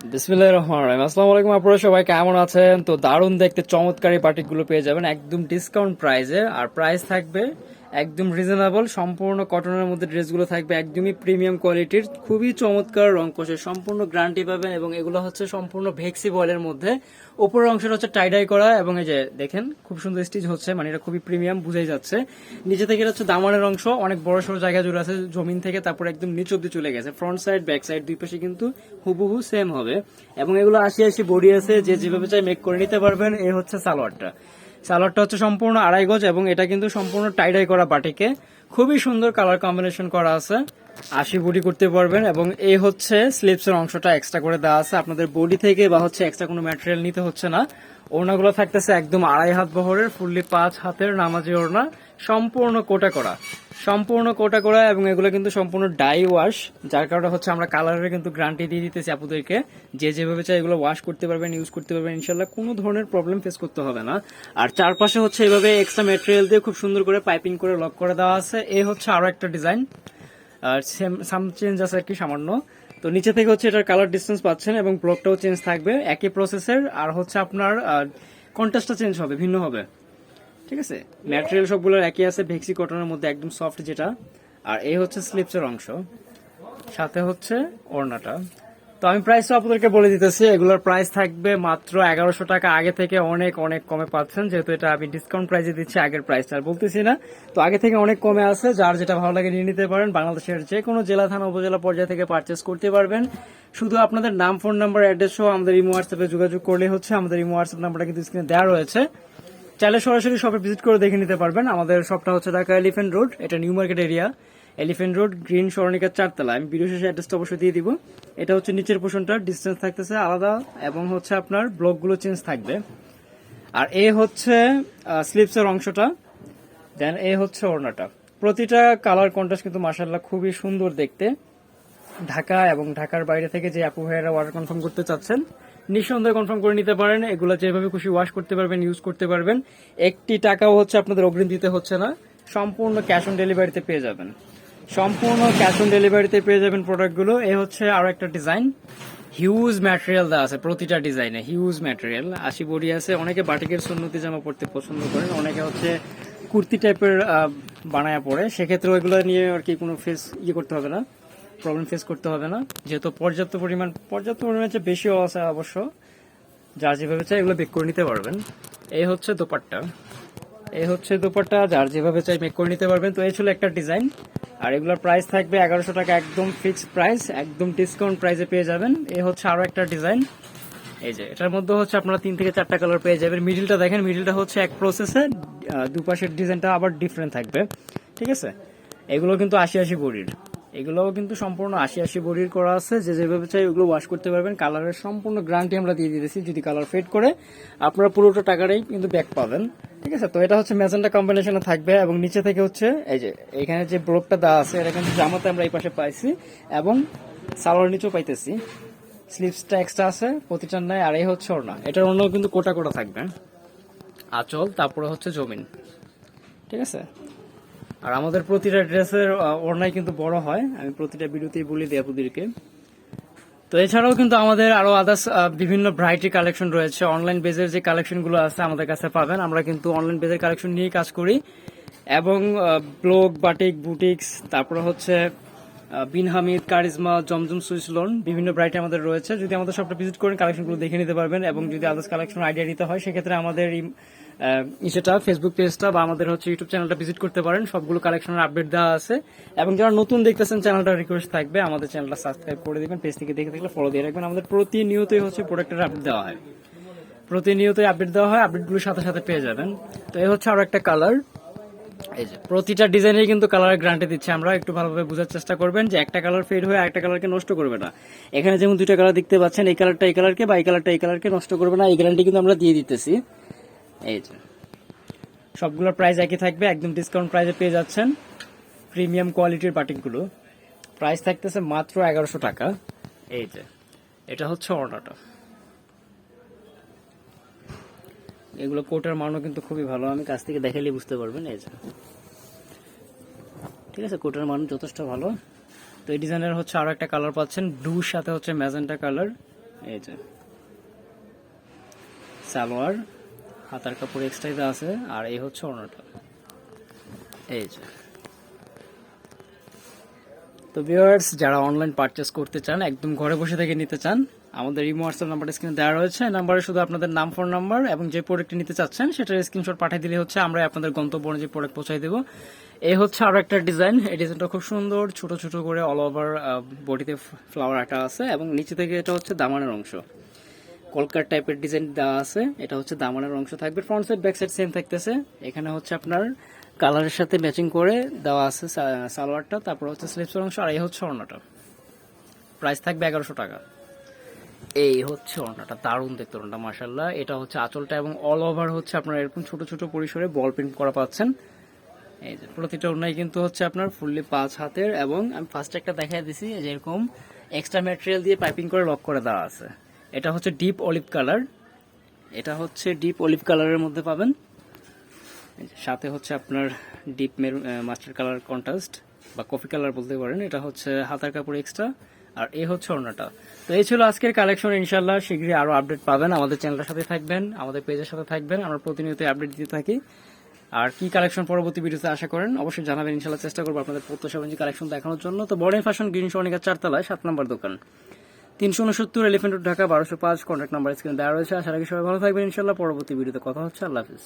বিসমিল্লাহ রহমান রহিম। আসসালামু আলাইকুম সবাই কেমন আছেন? তো দারুণ দেখতে চমৎকার বাটিকগুলো পেয়ে যাবেন একদম ডিসকাউন্ট প্রাইসে আর প্রাইস থাকবে একদম রিজনেবল সম্পূর্ণ কটনের মধ্যে ড্রেসগুলো থাকবে, একদমই প্রিমিয়াম কোয়ালিটির খুবই চমৎকার রং কোষের সম্পূর্ণ গ্যারান্টি পাবেন এবং এগুলো হচ্ছে সম্পূর্ণ ভেক্সি বয়েলের মধ্যে। ওপরের অংশটা হচ্ছে টাইডাই করা এবং এই যে দেখেন, খুব সুন্দর স্টিচ হচ্ছে মানে এটা খুবই প্রিমিয়াম বুঝাই যাচ্ছে। নিচে থেকে হচ্ছে দামানের অংশ, অনেক বড় সড়ো জায়গা জুড়ে আছে, জমিন থেকে তারপর একদম নিচ অব্দি চলে গেছে। ফ্রন্ট সাইড ব্যাক সাইড দুই পাশে কিন্তু হুবহু সেম হবে। এবং এগুলো আশি আশি বডি আছে, যে যেভাবে চাই মেক করে নিতে পারবেন এই হচ্ছে সালোয়ারটা। সালোয়ারটা হচ্ছে সম্পূর্ণ আড়াই গজ এবং এটা কিন্তু সম্পূর্ণ টাইডাই করা বাটিকে। খুবই সুন্দর কালার কম্বিনেশন করা আছে। আশি বডি করতে পারবেন এবং এই হচ্ছে স্লিপসের অংশটা এক্সট্রা করে দেওয়া আছে। আপনাদের বডি থেকে বা হচ্ছে এক্সট্রা কোনো ম্যাটেরিয়াল নিতে হচ্ছে না। ওড়নাগুলো থাকতেছে একদম আড়াই হাত বহরের ফুললি পাঁচ হাতের নামাজি ওড়না। সম্পূর্ণ কোটা করা। সম্পূর্ণ কোটা করা এবং এগুলো কিন্তু সম্পূর্ণ ডাই ওয়াশ যার কারণে হচ্ছে আমরা কালারের কিন্তু গ্যারান্টি দিয়ে দিতেছি আপুদেরকে। যে যেভাবে চাই এগুলো ওয়াশ করতে পারবেন ইউজ করতে পারবেন ইনশাল্লাহ কোনো ধরনের প্রবলেম ফেস করতে হবে না। আর চারপাশে হচ্ছে এভাবে এক্সট্রা মেটেরিয়াল দিয়ে খুব সুন্দর করে পাইপিং করে লক করে দেওয়া আছে। এ হচ্ছে আরও একটা ডিজাইন আর সেম সাম চেঞ্জ আছে আর কি সামান্য। তো নিচে থেকে হচ্ছে এটার কালার ডিস্টেন্স পাচ্ছেন এবং ব্লকটাও চেঞ্জ থাকবে। একই প্রসেসের আর হচ্ছে আপনার কন্ট্রাস্টটা চেঞ্জ হবে, ভিন্ন হবে। ঠিক আছে? ম্যাটেরিয়াল সবগুলোর একই আছে, ভেক্সি কটনের মধ্যে একদম সফট যেটা। আর এই হচ্ছে স্লিপসের অংশ। সাথে হচ্ছে ওড়নাটা। তো আমি প্রাইসটা আপনাদেরকে বলে দিতেছি, এগুলোর প্রাইস থাকবে মাত্র এগারোশো টাকা। আগে থেকে অনেক অনেক কমে পাচ্ছেন, যেহেতু এটা আমি ডিসকাউন্ট প্রাইসে দিচ্ছি, আগের প্রাইসটা আর বলতেছি না। তো আগে থেকে অনেক কমে আছে, যার যেটা ভালো লাগে নিয়ে নিতে পারেন। বাংলাদেশের যে কোনো জেলা, থানা, উপজেলা পর্যায়ে থেকে পারচেস করতে পারবেন। শুধু আপনাদের নাম ফোন নাম্বার অ্যাড্রেস সহ আমাদের ইমো হোয়াটসঅ্যাপে যোগাযোগ করলে হচ্ছে। আমাদের ইমো হোয়াটসঅ্যাপ নাম্বারটা কিন্তু স্ক্রিনে দেওয়া রয়েছে। চাইলে সরাসরি শপে ভিজিট করে দেখে নিতে পারবেন। আমাদের শপটা হচ্ছে ঢাকা এলিফেন্ট রোড এটা new market area elephant road green সরণিকার চারতলা। আমি ভিডিও শেষে অ্যাড্রেসটা অবশ্যই দিয়ে দিব। এটা হচ্ছে নিচের পোষণটা ডিস্টেন্স থাকতেছে আলাদা এবং হচ্ছে আপনার ব্লকগুলো চেঞ্জ থাকবে। আর এ হচ্ছে স্লিপসের অংশটা। দেন এ হচ্ছে ওড়নাটা। প্রতিটা কালার কন্ট্রাস্ট কিন্তু মার্শাল্লাহ খুবই সুন্দর দেখতে। ঢাকা এবং ঢাকার বাইরে থেকে যে আপু ভাইয়েরা অর্ডার কনফার্ম করতে চাচ্ছেন নিঃসন্দেহে কনফার্ম করে নিতে পারেন। এগুলো যেভাবে খুশি ওয়াশ করতে পারবেন ইউজ করতে পারবেন। একটি টাকাও হচ্ছে আপনাদের অগ্রিম দিতে হচ্ছে না। সম্পূর্ণ ক্যাশ অন ডেলিভারিতে পেয়ে যাবেন। সম্পূর্ণ ক্যাশ অন ডেলিভারিতে পেয়ে যাবেন প্রোডাক্টগুলো এ হচ্ছে আরও একটা ডিজাইন হিউজ ম্যাটেরিয়াল দেওয়া আছে প্রতিটা ডিজাইনে হিউজ ম্যাটেরিয়াল আশি বডি আছে। অনেকে বাটিকের সুন্নতি জামা পড়তে পছন্দ করেন, অনেকে হচ্ছে কুর্তি টাইপের বানায় পড়ে সেক্ষেত্রে ওইগুলো নিয়ে আর কি কোনো ফেস ইয়ে করতে হবে না। প্রবলেম ফেস করতে হবে না। যেহেতু পর্যাপ্ত পরিমাণ পর্যাপ্ত পরিমাণ চেয়ে বেশিও আছে অবশ্য। যার যেভাবে চাই এগুলো বেক করে নিতে পারবেন। এই হচ্ছে দোপাট্টা। এই হচ্ছে দোপাট্টা, যার যেভাবে চাই মেক করে নিতে পারবেন। তো এই ছিল একটা ডিজাইন আর এগুলোর প্রাইস থাকবে এগারোশো টাকা, একদম ফিক্সড প্রাইস একদম ডিসকাউন্ট প্রাইসে পেয়ে যাবেন। এই হচ্ছে আরও একটা ডিজাইন এই যে, এটার মধ্যে হচ্ছে আপনারা তিন থেকে চারটা কালার পেয়ে যাবেন। মিডিলটা দেখেন মিডিলটা হচ্ছে এক প্রসেসে দুপাশের ডিজাইনটা আবার ডিফারেন্ট থাকবে। ঠিক আছে? এগুলো কিন্তু আশি আশি বডির। এগুলোও কিন্তু সম্পূর্ণ আশি আশি বডির করা আছে। যে যেভাবে চাই ওগুলো ওয়াশ করতে পারবেন। কালারের সম্পূর্ণ গ্যারান্টি আমরা দিয়ে দিতেছি যদি কালার ফেড করে। আপনারা পুরোটা টাকাটাই কিন্তু ব্যাক পাবেন। ঠিক আছে? তো এটা হচ্ছে মেজেন্টা কম্বিনেশনে থাকবে এবং নিচে থেকে হচ্ছে এই যে, এখানে যে ব্লকটা দেওয়া আছে, এটা কিন্তু জামাতে আমরা এই পাশে পাইছি এবং সালোয়ার নিচেও পাইতেছি। স্লিপসটা এক্সট্রা আছে, প্রতিটার নাই আর এই হচ্ছে ওড়না। এটার অন্য কিন্তু কোটা কোটা থাকবে। আচল, তারপরে হচ্ছে জমিন। ঠিক আছে? আর আমাদের প্রতিটা ড্রেসের ওড়নাই কিন্তু বড় হয়। আমি প্রতিটা ভিডিওতেই বলি দিই তো এছাড়াও কিন্তু আমাদের আরও আদার্স বিভিন্ন ভ্যারাইটি কালেকশন রয়েছে। অনলাইন বেজের যে কালেকশনগুলো আছে আমাদের কাছে পাবেন। আমরা কিন্তু অনলাইন বেজের কালেকশন নিয়ে কাজ করি। এবং ব্লগ বাটিক বুটিক্স তারপরে হচ্ছে Bin Hamid charisma Zamzam Swiss lawn বিভিন্ন ভ্যারাইটি আমাদের রয়েছে। যদি আমাদের সবটা ভিজিট করেন কালেকশনগুলো দেখে নিতে পারবেন। এবং যদি আদার্স কালেকশন আইডিয়া নিতে হয়, সেক্ষেত্রে আমাদের ইসেটা ফেসবুক পেজটা বা আমাদের হচ্ছে ইউটিউব চ্যানেলটা ভিজিট করতে পারেন। সবগুলো কালেকশনের আপডেট দেওয়া আছে। এবং যারা নতুন দেখতেছেন চ্যানেলটা রিকোয়েস্ট থাকবে, আমাদের চ্যানেলটা সাবস্ক্রাইব করে দেবেন। পেজ থেকে দেখে থাকলে ফলো দিয়ে রাখবেন। আমাদের প্রতিনিয়তই হচ্ছে প্রোডাক্টের আপডেট দেওয়া হয়। প্রতিনিয়তই আপডেট দেওয়া হয় আপডেটগুলোর সাথে সাথে পেয়ে যাবেন। তো এই হচ্ছে আরও একটা কালার এই যে, প্রতিটা ডিজাইনের কিন্তু কালার গ্যারান্টি দিচ্ছে আমরা। একটু ভালোভাবে বোঝার চেষ্টা করবেন যে একটা কালার ফেড হয়ে একটা কালারকে নষ্ট করবে না। এখানে যেমন দুইটা কালার দেখতে পাচ্ছেন, এই কালারটা এই কালারকে বা এই কালারটা এই কালারকে নষ্ট করবে না। এই গ্যারান্টি কিন্তু আমরা দিয়ে দিতেছি। এই যে। সবগুলোর প্রাইস একই থাকবে, একদম ডিসকাউন্ট প্রাইসে পেয়ে যাচ্ছেন প্রিমিয়াম কোয়ালিটির বাটিকগুলো প্রাইস থাকতেছে মাত্র এগারোশো টাকা। এই যে, এটা হচ্ছে অর্ডারটা। এগুলো কোটার মানও কিন্তু খুবই ভালো, আমি কাছ থেকে দেখালে বুঝতে পারবেন, এই যে। ঠিক আছে কোটার মান যথেষ্ট ভালো। তো এই ডিজাইনের হচ্ছে আরও একটা কালার পাচ্ছেন ব্লুর সাথে হচ্ছে ম্যাজেন্টা কালার এই যে। সালোয়ার। হাতার কাপড় এক্সট্রাই দেওয়া আছে, আর এই হচ্ছে অন্যটা এই যে। তো ভিউয়ার্স যারা অনলাইন পারচেস করতে চান, একদম ঘরে বসে থেকে নিতে চান, আমাদের ইমো হোয়াটসঅ্যাপ নাম্বার স্ক্রিনে দেওয়া রয়েছে। নাম্বারে শুধু আপনাদের নাম ফোন নাম্বার এবং যে প্রোডাক্টটি নিতে চাচ্ছেন, সেটার স্ক্রিনশট পাঠিয়ে দিলে হচ্ছে আমরা আপনাদের গন্তব্য অনুযায়ী প্রোডাক্ট পৌঁছাই দেবো। এই হচ্ছে আরও একটা ডিজাইন এই ডিজাইনটা খুব সুন্দর, ছোট ছোট করে অল ওভার বডিতে ফ্লাওয়ার আঁকা আছে এবং নিচে থেকে এটা হচ্ছে দামানের অংশ। কলকার টাইপের ডিজাইন দেওয়া আছে। এটা হচ্ছে দামানের অংশ থাকবে। Front side, back side same থাকতেছে। এখানে হচ্ছে আপনার কালারের সাথে ম্যাচিং করে দেওয়া আছে সালোয়ারটা। তারপর হচ্ছে স্লিপসের অংশ, আর এই হচ্ছে অন্যটা প্রাইস থাকবে এগারোশো টাকা। এই হচ্ছে ওড়নাটা। দারুণ দেখতে ওড়নাটা মাসাল্লাহ এটা হচ্ছে আঁচলটা এবং অল ওভার হচ্ছে আপনার এরকম ছোট ছোট পরিসরে বল প্রিন্ট করা পাচ্ছেন। এই যে প্রতিটা ওড়নাই কিন্তু হচ্ছে আপনার ফুললি পাঁচ হাতের এবং আমি ফার্স্ট একটা দেখাই দিছি যে এরকম এক্সট্রা ম্যাটেরিয়াল দিয়ে পাইপিং করে লক করে দেওয়া আছে। এটা হচ্ছে ডিপ অলিভ কালার। এটা হচ্ছে ডিপ অলিভ কালারের মধ্যে পাবেন। সাথে হচ্ছে আপনার ডিপ মাস্টার কালার কন্ট্রাস্ট বা কফি কালার বলতে পারেন। এটা হচ্ছে হাতার কাপড় এক্সট্রা আর এ হচ্ছে অন্যটা তো এই ছিল আজকের কালেকশন ইনশাল্লাহ শীঘ্রই আরও আপডেট পাবেন। আমাদের চ্যানেলের সাথে থাকবেন, আমাদের পেজের সাথে থাকবেন। আমরা প্রতিনিয়ত আপডেট দিতে থাকি। আর কি কালেকশন পরবর্তী ভিডিওতে আশা করেন? অবশ্যই জানাবেন। ইনশাল্লাহ চেষ্টা করব আপনাদের প্রত্যাশা কালেকশন দেখানোর জন্য। তো বড় ফ্যাশন গ্রিন সনিকা চারতলায়, সাত নম্বর দোকান। তিনশো উনসত্তর এলিফেন্ট ঢাকা, বারোশো পাঁচ কন্ট্যাক্ট নাম্বার স্ক্রিনে দেওয়া রয়েছে। আশা রাখি সবাই ভালো থাকবেন। ইনশাল্লাহ পরবর্তী ভিডিওতে কথা হচ্ছে। আল্লাহ হাফিজ।